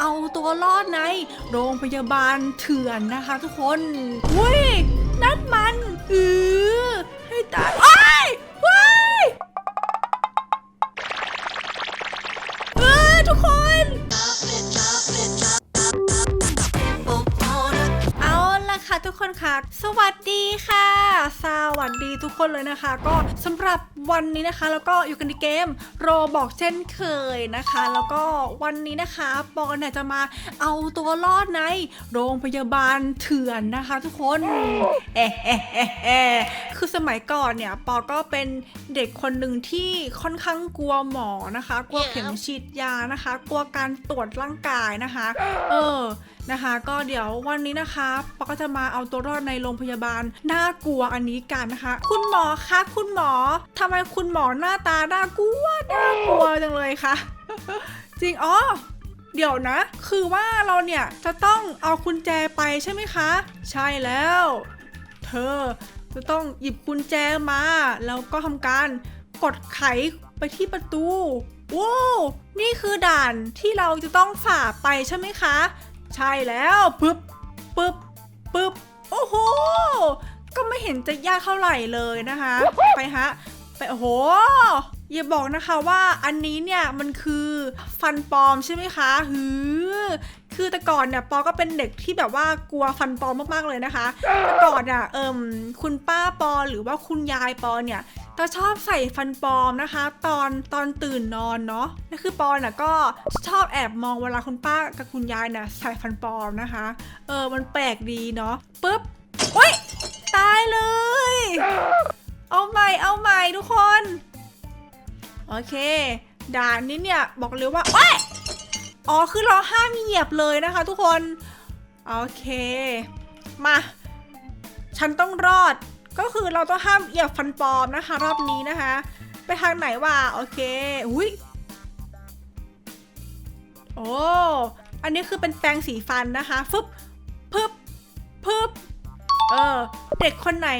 เอาตัวรอดในโรงพยาบาลเถื่อนนะคะทุกคน อุ้ยนั่นมันเออให้ตาย สวัสดีค่ะ สวัสดีทุกคนเลยนะคะ ก็สำหรับวันนี้นะคะ แล้วก็อยู่กันในเกมโรบอกเช่นเคยนะคะ แล้วก็วันนี้นะคะปอนเนี่ยจะมาเอาตัวรอดในโรงพยาบาลเถื่อนนะคะ ทุกคนเอะเอเอเอะคือสมัยก่อนเนี่ยปอก็เป็นเด็กคนหนึ่งที่ค่อนข้างกลัวหมอนะคะ กลัวเข็มฉีดยานะคะ กลัวการตรวจร่างกายนะคะ เออนะคะ ก็เดี๋ยววันนี้นะคะปอก็จะมาเอาตัวรอดในโรงพยาบาล น่ากลัวอันนี้กันนะคะ คุณหมอคะคุณหมอทำไมคุณหมอหน้าตาน่ากลัวน่ากลัวจังเลยคะ จริงอ๋อเดี๋ยวนะ คือว่าเราเนี่ยจะต้องเอากุญแจไปใช่ไหมคะ ใช่แล้ว เธอจะต้องหยิบกุญแจมา แล้วก็ทำการกดไขไปที่ประตูว้าวนี่คือด่านที่เราจะต้องฝ่าไปใช่ไหมคะ ใช่แล้วปึ๊บปึ๊บปึ๊บ โอ้โห ก็ไม่เห็นจะยากเท่าไหร่เลยนะคะ ไปฮะ ไปโอ้โห อย่าบอกนะคะว่าอันนี้เนี่ยมันคือฟันปลอมใช่ไหมคะหือคือแต่ก่อนเนี่ยปอก็เป็นเด็กที่แบบว่ากลัวฟันปลอมมากๆเลยนะคะแต่ก่อนอะเอิมคุณป้าปอหรือว่าคุณยายปอเนี่ย จะชอบใส่ฟันปลอมนะคะ ตอนตอนตื่นนอนเนาะนั่นคือปอน่ะก็ชอบแอบมองเวลาคุณป้ากับคุณยายเนี่ยใส่ฟันปลอมนะคะ เออมันแปลกดีเนาะปุ๊บโอ๊ยตายเลย เอาใหม่เอาใหม่ทุกคน โอเค ด่านนี้เนี่ยบอกเลยว่าโอ๊ยอ๋อคือเราห้ามเหยียบเลยนะคะ ทุกคน โอเค มา ฉันต้องรอด ก็คือเราต้องห้ามเหยียบฟันปลอมนะคะ รอบนี้นะคะ ไปทางไหนวะโอเคอุ้ยโอ้อันนี้คือเป็นแปรงสีฟันนะคะฟึบพึบพึบเออเด็กคนไหน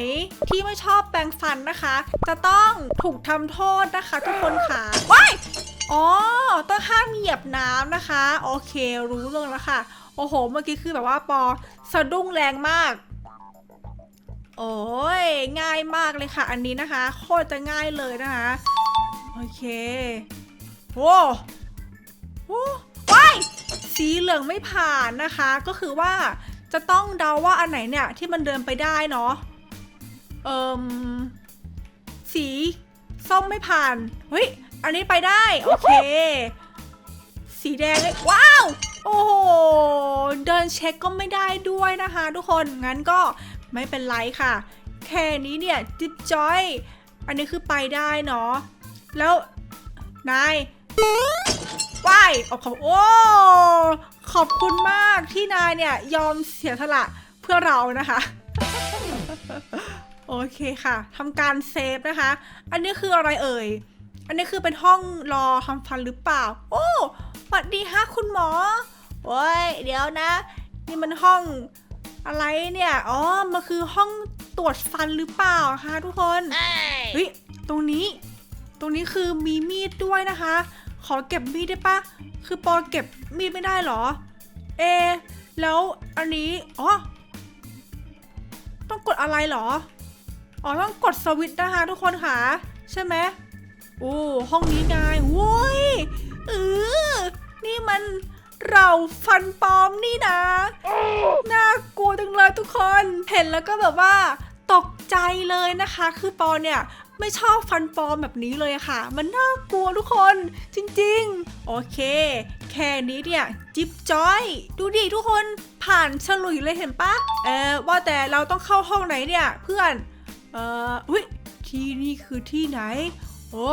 ที่ไม่ชอบแปรงฟันนะคะ จะต้องถูกทำโทษนะคะ ทุกคนค่ะว้ายอ๋อต้องห้ามเหยียบน้ำนะคะ โอเครู้เรื่องแล้วค่ะ โอ้โห เมื่อกี้คือแบบว่าปอสะดุ้งแรงมาก โอ้ยง่ายมากเลยค่ะ อันนี้นะคะ โคตรจะง่ายเลยนะคะ โอเคโว้โว้ว้ายสีเหลืองไม่ผ่านนะคะ ก็คือว่าจะต้องเดาว่าอันไหนเนี่ยที่มันเดินไปได้เนาะเอิมสีส้มไม่ผ่าน เฮ้ย อันนี้ไปได้ โอเค สีแดงเลยว้าว โอ้โห เดินเช็คก็ไม่ได้ด้วยนะคะ ทุกคน งั้นก็ ไม่เป็นไรค่ะ แค่นี้เนี่ยจิ๊บจอย อันนี้คือไปได้เนาะ แล้ว นายว้ายออกขอบโอ้ ขอบคุณมากที่นายเนี่ยยอมเสียสละเพื่อเรานะคะ โอเคค่ะทำการเซฟนะคะ อันนี้คืออะไรเอ่ย อันนี้คือเป็นห้องรอทำฟันหรือเปล่า โอ้สวัสดีฮะคุณหมอโอ้ยเดี๋ยวนะ นี่มันห้อง อะไรเนี่ย อ๋อ มันคือห้องตรวจฟันหรือเปล่าคะทุกคนเฮ้ยตรงนี้ ตรงนี้คือมีมีดด้วยนะคะ ขอเก็บมีดได้ปะ คือปอเก็บมีดไม่ได้เหรอ เอะแล้วอันนี้ อ๋อ ต้องกดอะไรเหรอ อ๋อ ต้องกดสวิตช์นะคะทุกคนค่ะ ใช่ไหมโอ้ ห้องนี้ไงโว้ยเออนี่มัน เราฟันปลอมนี่นะ น่ากลัวจังเลยทุกคน เห็นแล้วก็แบบว่า ตกใจเลยนะคะ คือปอเนี่ยไม่ชอบฟันปลอมแบบนี้เลยค่ะ มันน่ากลัวทุกคนจริงๆ โอเค แค่นี้เนี่ยจิ๊บจอย ดูดิทุกคนผ่านฉลุยเลยเห็นปะเออว่าแต่เราต้องเข้าห้องไหนเนี่ยเพื่อน เอ่ออุ้ยที่นี่คือที่ไหน โอ้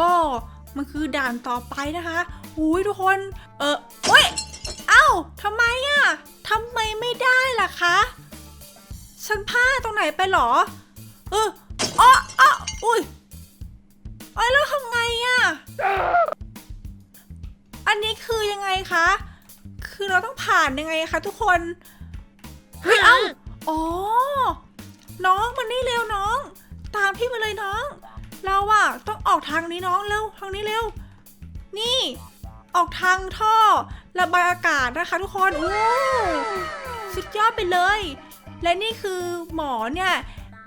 มันคือด่านต่อไปนะคะอุ้ยทุกคน เออเฮ้ยาทำไมอะทำไมไม่ได้ล่ะคะ ฉันพลาดตรงไหนไปหรอ เอออ๋ออ๋ออุ้ยเอ้ยแล้วทำไงอะอันนี้คือยังไงคะ คือเราต้องผ่านยังไงคะทุกคนเฮ้ยเอ้าอ๋อ น้องมันนี่เร็วน้อง ตามพี่มาเลยน้อง เราอะต้องออกทางนี้น้องเร็วทางนี้เร็ว นี่ ออกทางท่อ ระบายอากาศนะคะทุกคนโอ้สุดยอดไปเลย และนี่คือหมอเนี่ย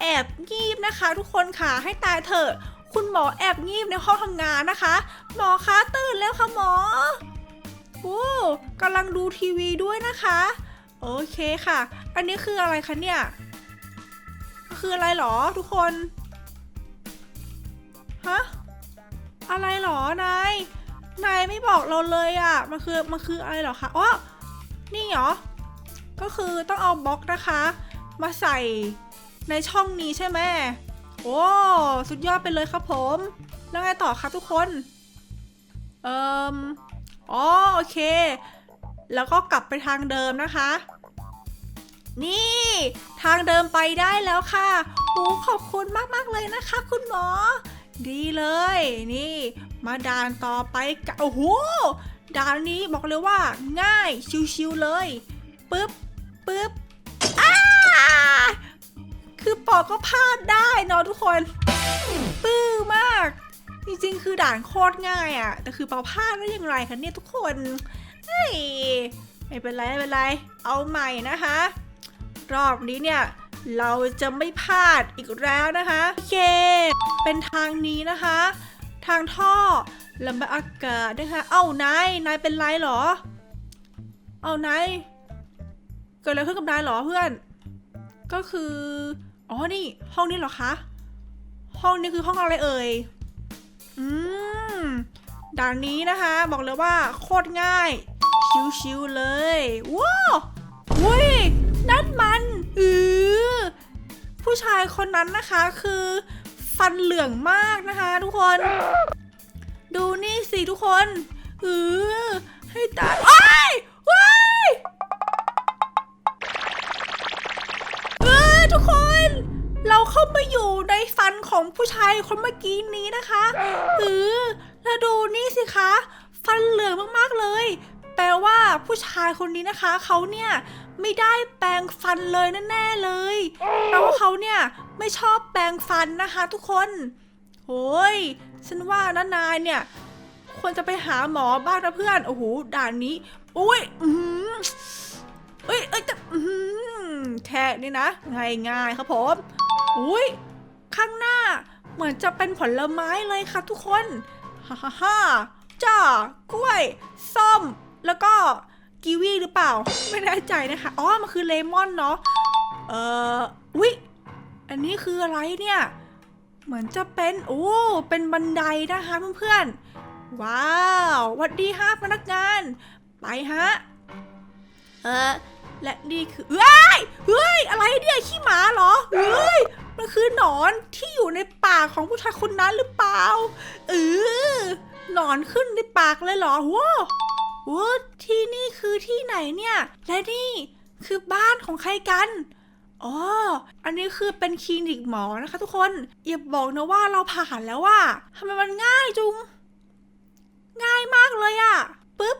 แอบงีบนะคะ ทุกคนค่ะให้ตายเถอะ คุณหมอแอบงีบในห้องทำงานนะคะ หมอคะตื่นแล้วค่ะหมอโอ้กำลังดูทีวีด้วยนะคะ โอเคค่ะ อันนี้คืออะไรคะเนี่ย คืออะไรหรอทุกคน ฮะ อะไรหรอ นายนไม่บอกเราเลยอะ่ะ มันคือมันคืออะไรหรอคะอ๋อนี่เหรอ ก็คือต้องเอาบล็อกนะคะ มาใส่ในช่องนี้ใช่ไหมโอ้สุดยอดไปเลยครับผม แล้วไงต่อครับทุกคน เอ่มอ๋อโอเค แล้วก็กลับไปทางเดิมนะคะ นี่ทางเดิมไปได้แล้วค่ะโอ้ขอบคุณมาก ๆ เลยนะคะ คุณหมอ ดีเลย นี่ มาด่านต่อไปกันโอ้โหด่านนี้บอกเลยว่า ง่ายชิวๆเลยปึ๊บปึ๊บอ้าคือปอก็พลาดได้เนาะทุกคนปื้อมาก จริงๆ คือด่านโคตรง่ายอะ่ะ แต่คือปอพลาดได้อย่างไรคะเนี่ยทุกคนเฮ้ยไม่เป็นไรไม่เป็นไร เอาใหม่นะคะ รอบนี้เนี่ยเราจะไม่พลาดอีกแล้วนะคะ โอเค เป็นทางนี้นะคะ ทางท่อลำบากอากาศนะคะ เอ้านาย นายเป็นไรเหรอ เอ้านาย เกิดอะไรขึ้นกับนายเหรอเพื่อน ก็คือ อ๋อ นี่ ห้องนี้เหรอคะ ห้องนี้คือห้องอะไรเอ่ย อืมด่านนี้นะคะ บอกเลยว่าโคตรง่าย ชิวๆเลย ว้าวอุ้ยนั่นมัน อือผู้ชายคนนั้นนะคะคือ ฟันเหลืองมากนะคะ ทุกคน ดูนี่สิทุกคนเออให้ตายว้ยว้ายเออทุกคน เราเข้ามาอยู่ในฟันของผู้ชายคนเมื่อกี้นี้นะคะเออแล้วดูนี่สิคะ ฟันเหลืองมากๆเลย แปลว่าผู้ชายคนนี้นะคะ เขาเนี่ย ไม่ได้แปรงฟันเลยแน่ๆเลยแปลว่าเขาเนี่ยไม่ชอบแปรงฟันนะคะ ทุกคนโอ้ยฉันว่านะนายเนี่ย ควรจะไปหาหมอบ้างนะเพื่อนโอ้โหด่านนี้อุ้ยอือหือเอ้ยเอ้ยแต่อื้อหือแค่นี้นะง่ายครับผมอุ้ยข้างหน้าเหมือนจะเป็นผลไม้เลยค่ะทุกคนฮ่าฮ่าฮ่าจ้ากล้วยส้มแล้วก็ กีวีหรือเปล่า ไม่แน่ใจนะคะ อ๋อ มันคือเลมอนเนาะ เอ่ออุ๊ย อันนี้คืออะไรเนี่ย เหมือนจะเป็น โอ้ เป็นบันไดนะคะเพื่อนๆ ว้าววัดดีฮะพนักงาน ไปฮะ เออและนี่คือเฮ้ย เฮ้ย อะไรเนี่ยขี้หมาเหรอ เฮ้ย มันคือหนอนที่อยู่ในปากของผู้ชายคนนั้นหรือเปล่า เออหนอนขึ้นในปากเลยเหรอว้า วว้าวที่นี่คือที่ไหนเนี่ย และนี่คือบ้านของใครกันอ๋อ อันนี้คือเป็นคลินิกหมอนะคะทุกคนอย่าบอกนะว่าเราผ่านแล้วว่าทำไมมันง่ายจุง ง่ายมากเลยอะปึ๊บ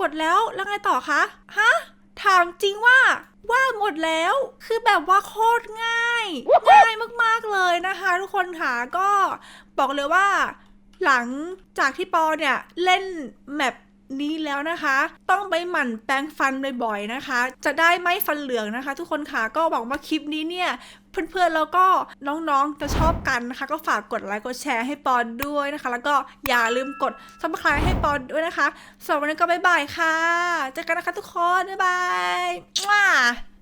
กดแล้วแล้วไงต่อคะฮะถามจริงว่าว่าหมดแล้วคือแบบว่าโคตรง่าย ง่ายมากๆเลยนะคะ ทุกคนค่ะก็บอกเลยว่า หลังจากที่ปอเนี่ย เล่นแมป นี้แล้วนะคะ ต้องไปหมั่นแปรงฟันบ่อยๆนะคะ จะได้ไม่ฟันเหลืองนะคะ ทุกคนค่ะก็หวังว่าคลิปนี้เนี่ยเพื่อนๆแล้วก็น้องๆจะชอบกันนะคะ ก็ฝากกดไลค์กดแชร์ให้ปอนด้วยนะคะ แล้วก็อย่าลืมกดซับสไครต์ให้ปอนด้วยนะคะสำหรับวันนี้ก็บ๊ายบายค่ะเจอกันนะคะทุกคนบ๊ายบาย